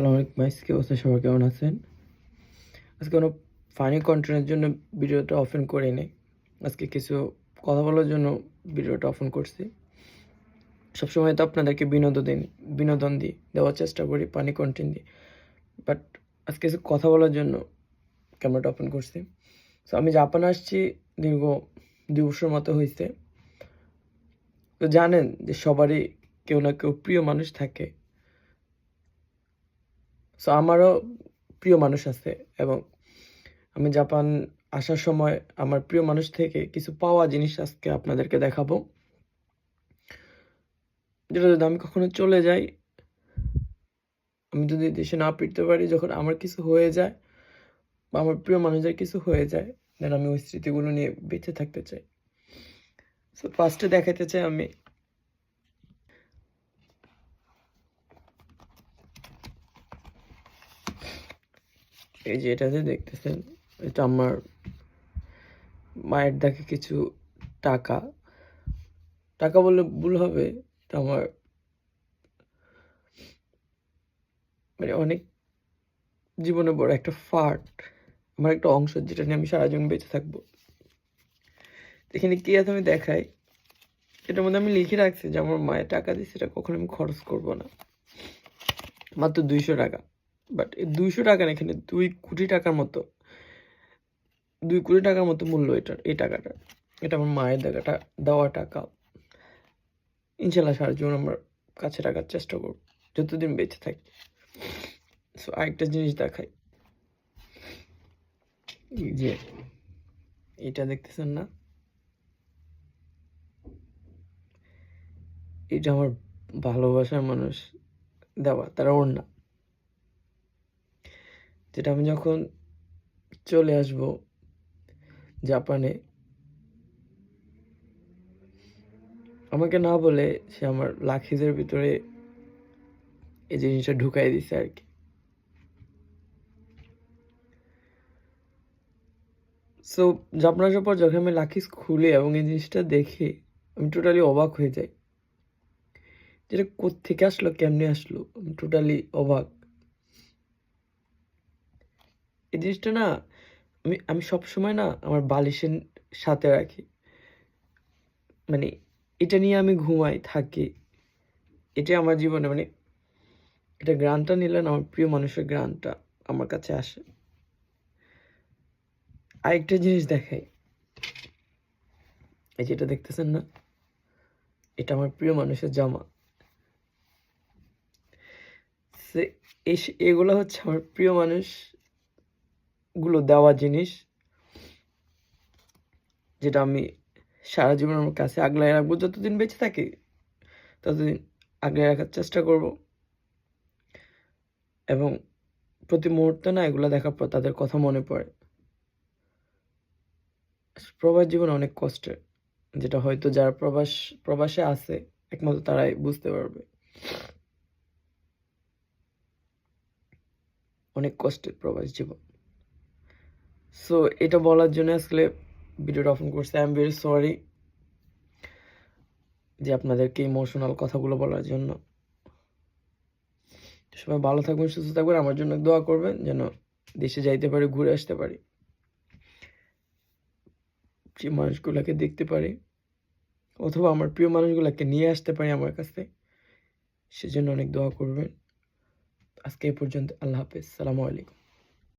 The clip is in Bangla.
সালাম আলাইকুম মাইস কি অবস্থা? সবাই কেমন আছেন? আজকে কোনো ফানি কন্টেন্টের জন্য ভিডিওটা অফেন করিনি। আজকে কিছু কথা বলার জন্য ভিডিওটা অফেন করছি। সবসময় তো আপনাদেরকে বিনোদন দিন, বিনোদন দিই, দেওয়ার চেষ্টা করি পানি কন্টেন্ট দিই। বাট আজকে কিছু কথা বলার জন্য ক্যামেরাটা ওপেন করছি। সো আমি জাপান আসছি, দীর্ঘ দুই বছর মতো হয়েছে তো জানেন যে সবারই কেউ না কেউ প্রিয় মানুষ থাকে। সো আমারও প্রিয় মানুষ আছে এবং আমি জাপান আসার সময় আমার প্রিয় মানুষ থেকে কিছু পাওয়া জিনিস আজকে আপনাদেরকে দেখাবো। যেটা যদি আমি কখনো চলে যাই, আমি যদি দেশে না ফিরতে পারি, যখন আমার কিছু হয়ে যায় বা আমার প্রিয় মানুষের কিছু হয়ে যায় দেন আমি ওই স্মৃতিগুলো নিয়ে বেঁচে থাকতে চাই। সো ফার্স্টে দেখাতে চাই আমি এই যে এটা যে দেখতেছেন, এটা আমার মায়ের দেখে কিছু টাকা। টাকা বললে ভুল হবে, এটা আমার মানে অনেক জীবনে বড় একটা ফার্ট আমার একটা অংশ যেটা নিয়ে আমি সারা জীবন বেঁচে থাকব। এখানে কি আছে আমি দেখাই, এটার মধ্যে আমি লিখে রাখছি যে আমার মায়ের টাকা দিচ্ছে সেটা কখনো আমি খরচ করব না। মাত্র দুইশো টাকা। বাট দুইশো টাকা না এখানে দুই কোটি টাকার মতো, দুই কোটি টাকার মতো মূল্য এটার, এই টাকাটা এটা আমার মায়ের দেখাটা, দেওয়া টাকা। ইনশাল্লাহ সারা জীবন আমার কাছে রাখার চেষ্টা করব, যতদিন বেঁচে থাকি। সো আরেকটা জিনিস দেখাই। যে, এটা দেখতেছেন না? এটা আমার ভালোবাসার মানুষ দেওয়া, তারা ওর না যেটা আমি যখন চলে আসব জাপানে, আমাকে না বলে সে আমার লাখিজের ভিতরে এই জিনিসটা ঢুকাই দিছে আর কি। সো জাপান আসার পর যখন আমি লাখিস খুলি এবং এই জিনিসটা দেখি আমি টোটালি অবাক হয়ে যাই। যেটা কোত্থেকে আসলো, কেমনে আসলো? আমি টোটালি অবাক। এই জিনিসটা না আমি আমি সবসময় না আমার বালিশের সাথে রাখি। মানে এটা নিয়ে আমি ঘুমাই, থাকি। এটাই আমার জীবনে মানে এটা গ্রানটা নিলেন আমার প্রিয় মানুষের গ্রানটা আমার কাছে আসে। আরেকটা জিনিস দেখাই। এই যেটা দেখতেছেন না? এটা আমার প্রিয় মানুষের জামা। এগুলো হচ্ছে আমার প্রিয় মানুষ গুলো দেওয়া জিনিস যেটা আমি সারা জীবন আমার কাছে আগলায় রাখব। যতদিন বেঁচে থাকি, ততদিন আগলে রাখার চেষ্টা করব। এবং প্রতি মুহূর্তে না এগুলো দেখার পর তাদের কথা মনে পড়ে। প্রবাস জীবন অনেক কষ্টের, যেটা হয়তো যারা প্রবাস, প্রবাসে আছে, একমাত্র তারাই বুঝতে পারবে। অনেক কষ্টের প্রবাস জীবন। সো এটা বলার জন্য আসলে ভিডিওটা ওপেন করছি। আই এম ভেরি সরি যে আপনাদেরকে ইমোশনাল কথাগুলো বলার জন্য। সবাই ভালো থাকবেন, সুস্থ থাকবেন। আমার জন্য দোয়া করবেন যেন দেশে যাইতে পারি, ঘুরে আসতে পারি। যে মানুষগুলোকে দেখতে পারি অথবা আমার প্রিয় মানুষগুলোকে নিয়ে আসতে পারি আমার কাছে, সেজন্য অনেক দোয়া করবেন। আজকে এই পর্যন্ত, আল্লাহ হাফেজ। সালামু আলাইকুম।